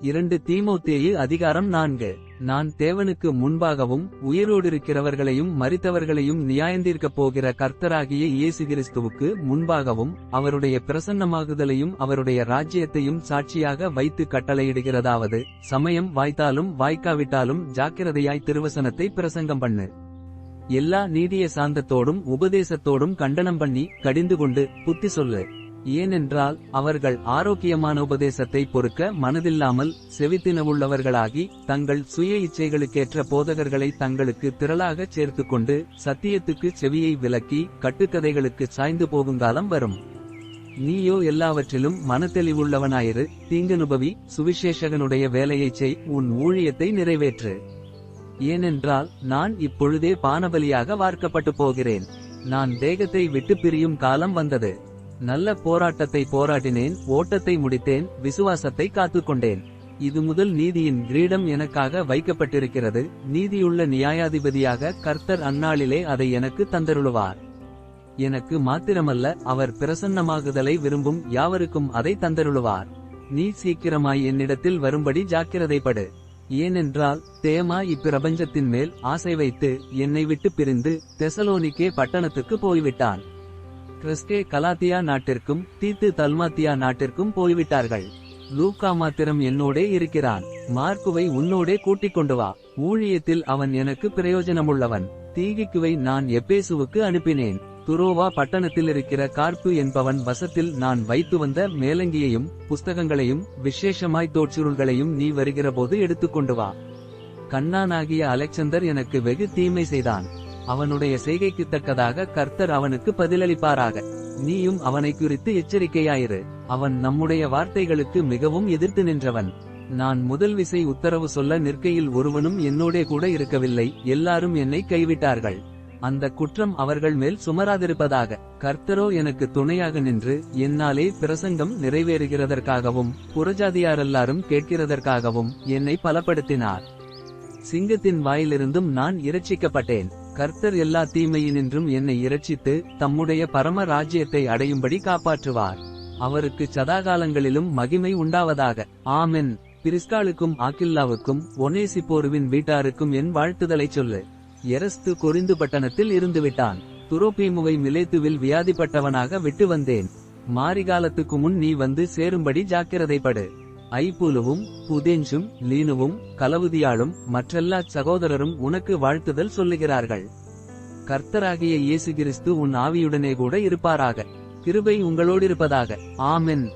இரண்டு தீமோத்தேயு அதிகாரம் நான்கு. நான் தேவனுக்கு முன்பாகவும் உயிரோடிருக்கிறவர்களையும் மறித்தவர்களையும் நியாயந்தீர்க்கப் போகிற கர்த்தராகிய இயேசு கிறிஸ்துவுக்கு முன்பாகவும் அவருடைய பிரசன்னமாகுதலையும் அவருடைய ராஜ்யத்தையும் சாட்சியாக வைத்து கட்டளையிடுகிறதாவது. சமயம் வாய்த்தாலும் வாய்க்காவிட்டாலும் ஜாக்கிரதையாய் திருவசனத்தை பிரசங்கம் பண்ணு. எல்லா நீதிய சாந்தத்தோடும் உபதேசத்தோடும் கண்டனம் பண்ணி கடிந்து கொண்டு புத்தி சொல்லு. ஏனென்றால் அவர்கள் ஆரோக்கியமான உபதேசத்தை பொறுக்க மனதில்லாமல் செவித்தினவுள்ளவர்களாகி தங்கள் சுய இச்சைகளுக்கேற்ற போதகர்களை தங்களுக்கு திரளாகச் சேர்த்துக்கொண்டு சத்தியத்துக்கு செவியை விலக்கி கட்டுக்கதைகளுக்கு சாய்ந்து போகுங்காலம் வரும். நீயோ எல்லாவற்றிலும் மனத்தெளிவுள்ளவனாயிரு. தீங்கனுபவி சுவிசேஷகனுடைய வேலையைச் செய். உன் ஊழியத்தை நிறைவேற்று. ஏனென்றால் நான் இப்பொழுதே பானபலியாக வார்க்கப்பட்டு போகிறேன். நான் தேகத்தை விட்டு பிரியும் காலம் வந்தது. நல்ல போராட்டத்தை போராடினேன் ஓட்டத்தை முடித்தேன் விசுவாசத்தை காத்துக்கொண்டேன். இது முதல் நீதியின் கிரீடம் எனக்காக வைக்கப்பட்டிருக்கிறது. நீதியுள்ள நியாயாதிபதியாக கர்த்தர் அந்நாளிலே அதை எனக்கு தந்தருளுவார். எனக்கு மாத்திரமல்ல அவர் பிரசன்னமாகுதலை விரும்பும் யாவருக்கும் அதை தந்தருளுவார். நீ சீக்கிரமாய் என்னிடத்தில் வரும்படி ஜாக்கிரதைப்படு. ஏனென்றால் தேமா இப்பிரபஞ்சத்தின் மேல் ஆசை வைத்து என்னை விட்டு பிரிந்து தெசலோனிக்கே பட்டணத்துக்கு போய்விட்டான். கிறிஸ்டே கலாத்தியா நாட்டிற்கும் தீத்து தல்மாத்தியா நாட்டிற்கும் போய்விட்டார்கள். லூக்கா மாத்திரம் என்னோடே இருக்கிறான். மார்க்குவை உன்னோடே கூட்டிக் கொண்டு வா. ஊழியத்தில் அவன் எனக்கு பிரயோஜனமுள்ளவன். தீகிக்குவை நான் எப்பேசுவுக்கு அனுப்பினேன். துரோவா பட்டணத்தில் இருக்கிற கார்ப்பு என்பவன் வசத்தில் நான் வைத்து வந்த மேலங்கியையும் புஸ்தகங்களையும் விசேஷமாய் தோற்றுருள்களையும் நீ வருகிறபோது எடுத்துக்கொண்டு வா. கண்ணானாகிய அலெக்சந்தர் எனக்கு வெகு தீமை செய்தான். அவனுடைய செய்கைக்கு தக்கதாக கர்த்தர் அவனுக்கு பதிலளிப்பாராக. நீயும் அவனை குறித்து எச்சரிக்கையாயிரு. அவன் நம்முடைய வார்த்தைகளுக்கு மிகவும் எதிர்த்து நின்றவன். நான் முதல் விசை உத்தரவு சொல்ல நிற்கையில் ஒருவனும் என்னோடே கூட இருக்கவில்லை. எல்லாரும் என்னை கைவிட்டார்கள். அந்த குற்றம் அவர்கள் மேல் சுமராதிருப்பதாக. கர்த்தரோ எனக்கு துணையாக நின்று என்னாலே பிரசங்கம் நிறைவேறுகிறதற்காகவும் புறஜாதியாரெல்லாரும் கேட்கிறதற்காகவும் என்னை பலப்படுத்தினார். சிங்கத்தின் வாயிலிருந்தும் நான் இரட்சிக்கப்பட்டேன். கர்த்தர் எல்லா தீமையினின்றும் என்னை இரட்சித்து தம்முடைய பரம ராஜ்யத்தை அடையும்படி காப்பாற்றுவார். அவருக்கு சதாகாலங்களிலும் மகிமை உண்டாவதாக. ஆமென். பிரிஸ்காலுக்கும் ஆக்கில்லாவுக்கும் ஒனேசிப்போருவின் வீட்டாருக்கும் என் வாழ்த்துதலைச் சொல்லு. எரஸ்து கொரிந்து பட்டணத்தில் இருந்துவிட்டான். துரோபீமுவை மிலேத்துவில் வியாதிப்பட்டவனாக விட்டு வந்தேன். மாரிகாலத்துக்கு முன் நீ வந்து சேரும்படி ஜாக்கிரதைப்படு. ஐபுலுவும் புதேஞ்சும் லீனுவும் கலவுதியாளும் மற்றெல்லா சகோதரரும் உனக்கு வாழ்த்துதல் சொல்லுகிறார்கள். கர்த்தராகிய இயேசு கிறிஸ்து உன் ஆவியுடனே கூட இருப்பாராக. கிருபை உங்களோடிருப்பதாக. ஆமென்.